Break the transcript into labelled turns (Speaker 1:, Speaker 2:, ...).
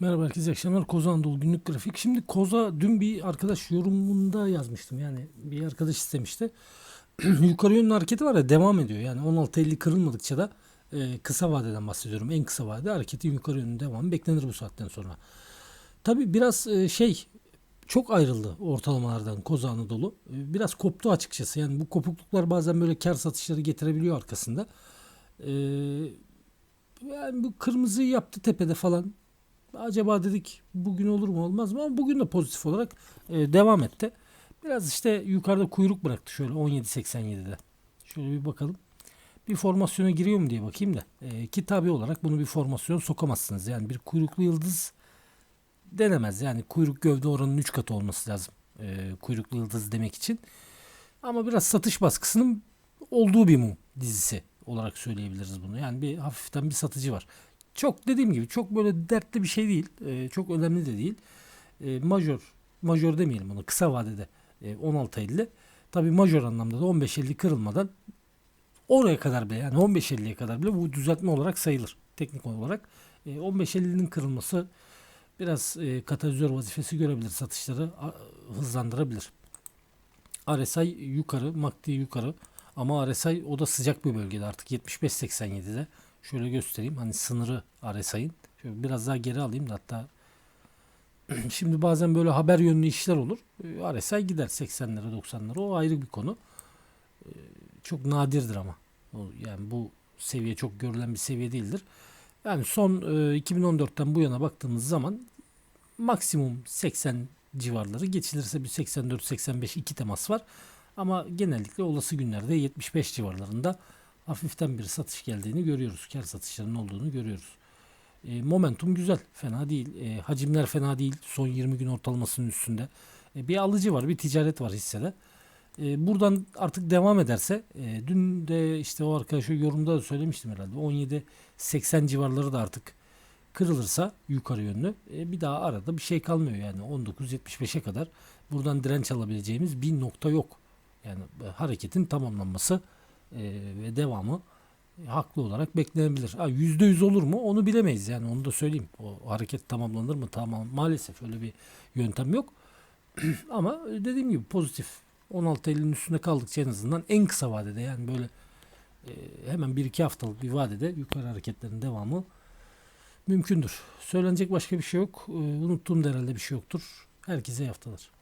Speaker 1: Merhaba herkese akşamlar. Koza Anadolu günlük grafik. Şimdi Koza dün bir arkadaş yorumunda yazmıştım. Yani bir arkadaş istemişti. Yukarı yönlü hareketi var ya devam ediyor. Yani 16.50 kırılmadıkça da e, kısa vadeden bahsediyorum. En kısa vade hareketin yukarı yönlü devamı beklenir bu saatten sonra. Tabi biraz e, şey çok ayrıldı ortalamalardan Koza Anadolu. E, biraz koptu açıkçası. Yani bu kopukluklar bazen böyle kar satışları getirebiliyor arkasında. E, yani bu kırmızıyı yaptı tepede falan. Acaba dedik bugün olur mu olmaz mı ama bugün de pozitif olarak e, devam etti. Biraz işte yukarıda kuyruk bıraktı şöyle 17.87'de. Şöyle bir bakalım. Bir formasyona giriyor mu diye bakayım da. E, ki tabi olarak bunu bir formasyon sokamazsınız. Yani bir kuyruklu yıldız denemez. Yani kuyruk gövde oranının 3 katı olması lazım. E, kuyruklu yıldız demek için. Ama biraz satış baskısının olduğu bir mum dizisi olarak söyleyebiliriz bunu. Yani bir hafiften bir satıcı var. Çok dediğim gibi çok böyle dertli bir şey değil. E, çok önemli de değil. E, majör, majör demeyelim onu kısa vadede e, 16.50. Tabii majör anlamda da 15.50 kırılmadan oraya kadar bile yani 15.50'ye kadar bile bu düzeltme olarak sayılır teknik olarak. E, 15.50'nin kırılması biraz e, katalizör vazifesi görebilir. Satışları a, hızlandırabilir. RSI yukarı, MACD yukarı ama RSI o da sıcak bir bölgede artık 75.87'de. Şöyle göstereyim hani sınırı RSI'nin. Şöyle biraz daha geri alayım da hatta şimdi bazen böyle haber yönlü işler olur. E, RSI gider 80'lere 90'lara o ayrı bir konu. E, Çok nadirdir ama. Yani bu seviye çok görülen bir seviye değildir. Yani son e, 2014'ten bu yana baktığımız zaman maksimum 80 civarları geçilirse bir 84-85 iki temas var. Ama genellikle olası günlerde 75 civarlarında hafiften bir satış geldiğini görüyoruz. Kar satışlarının olduğunu görüyoruz. E, momentum güzel. Fena değil. E, hacimler fena değil. Son 20 gün ortalamasının üstünde. E, bir alıcı var. Bir ticaret var hissede. E, buradan artık devam ederse e, dün de işte o arkadaşa yorumda da söylemiştim herhalde. 17-80 civarları da artık kırılırsa yukarı yönlü e, bir daha arada bir şey kalmıyor yani 19.75'e kadar buradan direnç alabileceğimiz bir nokta yok. Yani e, hareketin tamamlanması ve devamı e, haklı olarak beklenebilir. Ha, %100 olur mu onu bilemeyiz yani onu da söyleyeyim. O hareket tamamlanır mı? Tamam maalesef öyle bir yöntem yok. Ama dediğim gibi pozitif 16.50'nin üstünde kaldıkça en azından en kısa vadede yani böyle e, hemen 1-2 haftalık bir vadede yukarı hareketlerin devamı mümkündür. Söylenecek başka bir şey yok. E, unuttuğum da herhalde bir şey yoktur. Herkese iyi haftalar.